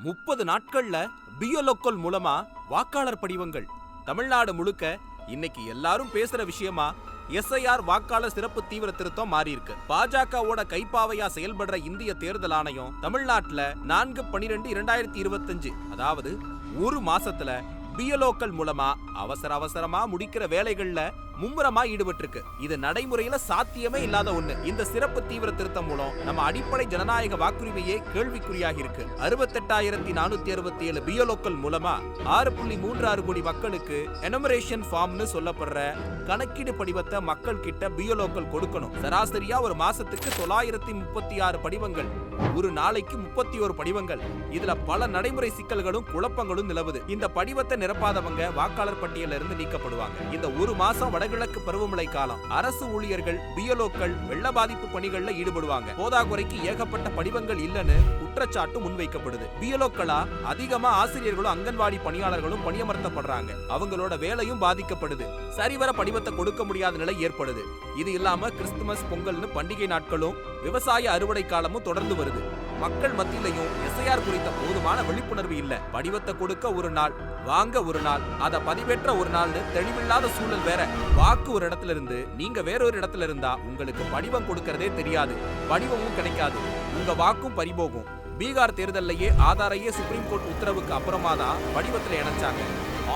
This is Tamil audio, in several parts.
முப்பது நாட்கள்ல பியோலோக்கல் மூலமா வாக்காளர் படிவங்கள். தமிழ்நாடு முழுக்க இன்னைக்கு எல்லாரும் பேசுற விஷயமா எஸ்ஐஆர் வாக்காளர் சிறப்பு தீவிர திருத்தம் மாறி இருக்கு பாஜகவோட கைப்பாவையா செயல்படுற இந்திய தேர்தல் ஆணையம் தமிழ்நாட்டுல நான்கு பனிரெண்டு இரண்டாயிரத்தி இருபத்தஞ்சு அதாவது ஒரு மாசத்துல பிஎல்ஓக்கள் மூலமா அவசர அவசரமா முடிக்கிற வேலைகள்ல மும்முரமா ஈடுபட்டு இருக்கு இது நடைமுறையில சாத்தியமே இல்லாத ஒண்ணு. இந்த சிறப்பு தீவிர திருத்தம் மூலம் நம்ம அடிப்படை ஜனநாயக வாக்குரிமையே கேள்விக்குறியாகி இருக்கு அறுபத்தெட்டாயிரத்தி நானூத்தி அறுபத்தி ஏழு பிஎல்ஓக்கள் மூலமா ஆறு புள்ளி மூன்று ஆறு கோடி மக்களுக்கு எனமரேஷன் ஃபார்ம்னு சொல்லப்படுற கணக்கீடு படிவத்தை மக்கள் கிட்ட பிஎல்ஓக்கள் கொடுக்கணும். சராசரியா ஒரு மாசத்துக்கு தொள்ளாயிரத்தி முப்பத்தி ஆறு படிவங்கள். ஒரு நாளைக்கு முப்பத்தி ஒரு படிவங்கள். இதுல பல நடைமுறை சிக்கல்களும் குழப்பங்களும் நிலவுது. இந்த படிவத்தை நிரப்பாதவங்க வாக்காளர் பட்டியலில் இருந்து நீக்கப்படுவாங்க. இந்த ஒரு மாசம் வடகிழக்கு பருவமழை காலம் அரசு ஊழியர்கள் பியலோக்கள் வெள்ள பாதிப்பு பணிகள்ல ஈடுபடுவாங்க. போதாக்குறைக்கு ஏகப்பட்ட படிவங்கள் இல்லைன்னு குற்றச்சாட்டு முன்வைக்கப்படுது. பியலோக்களா அதிகமா ஆசிரியர்களும் அங்கன்வாடி பணியாளர்களும் பணியமர்த்தப்படுறாங்க. அவங்களோட வேலையும் பாதிக்கப்படுது. சரிவர படிவத்தை கொடுக்க முடியாத நிலை ஏற்படுது. இது இல்லாம கிறிஸ்துமஸ் பொங்கல்னு பண்டிகை நாட்களும் விவசாய அறுவடை காலமும் தொடர்ந்து வருது. மக்கள் மத்தியிலையும் எஸ்ஐஆர் குறித்த போதுமான விழிப்புணர்வு இல்ல. படிவத்தை கொடுக்க ஒரு நாள் வாங்க ஒரு நாள் அதை பதிவேற்ற ஒரு நாள்னு தெளிவில்லாத சூழல் வேற. வாக்கு ஒரு இடத்துல இருந்து நீங்க வேறொரு இடத்துல இருந்தா உங்களுக்கு படிவம் கொடுக்கறதே தெரியாது. படிவமும் கிடைக்காது. உங்க வாக்கும் பறிபோகும். பீகார் தேர்தல்லையே ஆதாரையே சுப்ரீம் கோர்ட் உத்தரவுக்கு அப்புறமா தான் படிவத்தில் இணைச்சாங்க.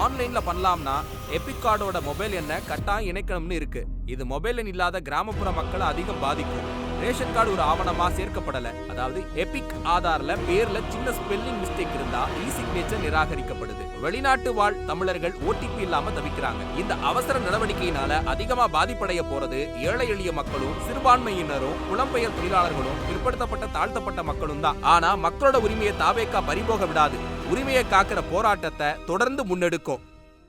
ஆன்லைன்ல பண்ணலாம்னா எபிக் கார்டோட மொபைல் எண்ணை கட்டாயம் இணைக்கணும்னு இருக்கு. இது மொபைல் எண் இல்லாத கிராமப்புற மக்களை அதிகம் பாதிக்கும். ரேஷன் கார்டு ஒரு ஆவணமா சேர்க்கப்படல. அதாவது எபிக் ஆதார்ல பேர்ல சின்ன ஸ்பெல்லிங் மிஸ்டேக் இருந்தா இ சிக்னேச்சர் நிராகரிக்கப்படுது. வெளிநாட்டு வாழ் தமிழர்கள் ஓடிபி இல்லாம தவிக்கிறாங்க. இந்த அவசர நடவடிக்கையினால அதிகமா பாதிப்படைய போறது ஏழை எளிய மக்களும் சிறுபான்மையினரும் புலம்பெயர் தொழிலாளர்களும் பிற்படுத்தப்பட்ட தாழ்த்தப்பட்ட மக்களும் தான். ஆனா மக்களோட உரிமையை தாவேக்கா பறிபோக விடாது. உரிமையை காக்கிற போராட்டத்தை தொடர்ந்து முன்னெடுக்கும்.